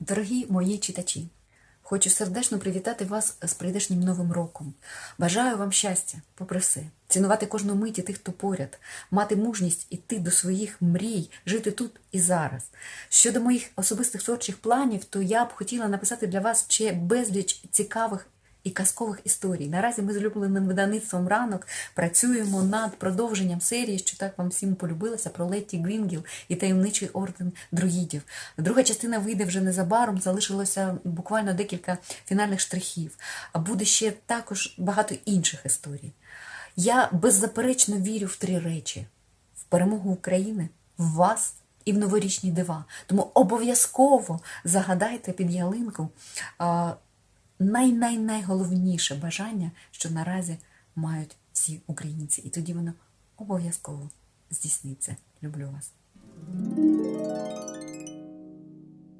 Дорогі мої читачі, хочу сердечно привітати вас з прийдешнім новим роком. Бажаю вам щастя, попри все, цінувати кожну миті тих, хто поряд, мати мужність іти до своїх мрій, жити тут і зараз. Щодо моїх особистих творчих планів, то я б хотіла написати для вас ще безліч цікавих і казкових історій. Наразі ми з улюбленим видавництвом ранок працюємо над продовженням серії, що так вам всім полюбилося, про Летті Грінгіл і таємничий орден друїдів. Друга частина вийде вже незабаром, залишилося буквально декілька фінальних штрихів. А буде ще також багато інших історій. Я беззаперечно вірю в три речі: в перемогу України, в вас і в новорічні дива. Тому обов'язково загадайте під ялинку най-най-найголовніше бажання, що наразі мають всі українці. І тоді воно обов'язково здійсниться. Люблю вас.